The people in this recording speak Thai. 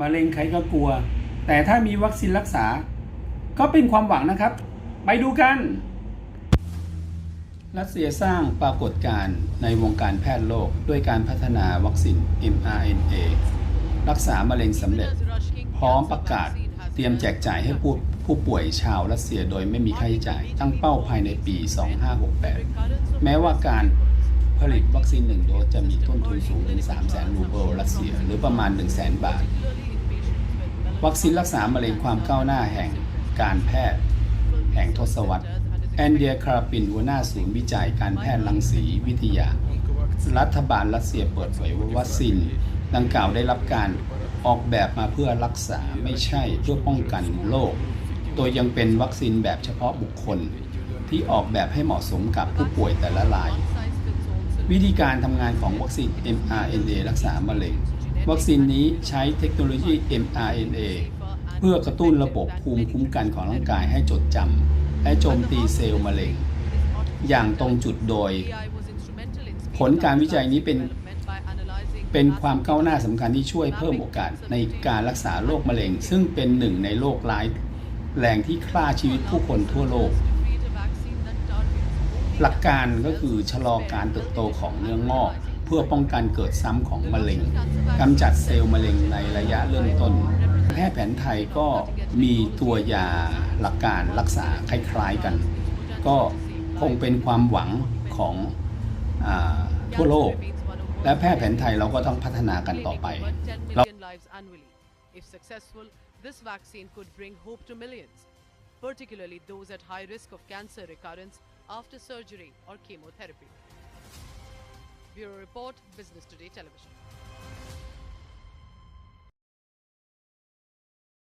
มะเร็งใครก็กลัว แต่ถ้ามีวัคซีนรักษา ก็เป็นความหวังนะครับ ไปดูกัน รัสเซียสร้างปรากฏการณ์ในวงการแพทย์โลกด้วยการพัฒนาวัคซีน mRNA รักษามะเร็งสำเร็จ พร้อมประกาศเตรียมแจกจ่ายให้ผู้ผู้ป่วยชาวรัสเซียโดยไม่มีค่าใช้จ่าย ตั้งเป้าภายในปี 2568 แม้ว่าการ ผลิตวัคซีนหนึ่งโดสจะมีต้นทุนสูงถึง3 0 0 0 0รูเบิลรัสเซีย หรือประมาณ 1 0 0 0 0 0 บาท วัคซีนรักษามะเร็งความก้าวหน้าแห่งการแพทย์ แห่งทศวรรษ แอนเดียคาราปินหัวหน้าศูนย์วิจัยการแพทย์รังสีวิทยา รัฐบาลรัสเซียเปิดเผยว่าวัคซีนดังกล่าวได้รับการออกแบบมาเพื่อรักษาไม่ใช่เพื่อป้องกันโรคโดยยังเป็นวัคซีนแบบเฉพาะบุคคล ที่ออกแบบให้เหมาะสมกับผู้ป่วยแต่ละราย วิธีการทำงานของวัคซีน mRNA รักษามะเร็ง วัคซีนนี้ใช้เทคโนโลยี mRNA เพื่อกระตุ้นระบบภูมิคุ้มกันของร่างกายให้จดจำและโจมตีเซลล์มะเร็ง อย่างตรงจุดโดย ผลการวิจัยนี้เป็นเป็นความก้าวหน้าสำคัญที่ช่วยเพิ่มโอกาสในการรักษาโรคมะเร็ง ซึ่งเป็นหนึ่งในโรคร้ายแรงที่ฆ่าชีวิตผู้คนทั่วโลก หลักการก็คือชะลอการเติบโตของเนื้องอก เพื่อป้องกันเกิดซ้ำของมะเร็งกำจัดเซลล์มะเร็งในระยะเริ่มต้น แพทย์แผนไทยก็มีตัวยาหลักการรักษาคล้ายๆกัน ก็คงเป็นความหวังของอทั่วโลก และแพทย์แผนไทยเราก็ต้องพัฒนากันต่อไป If successful, this vaccine could bring hope to millions, particularly those at high risk of cancer recurrence after surgery or chemotherapy. Bureau Report, Business Today Television.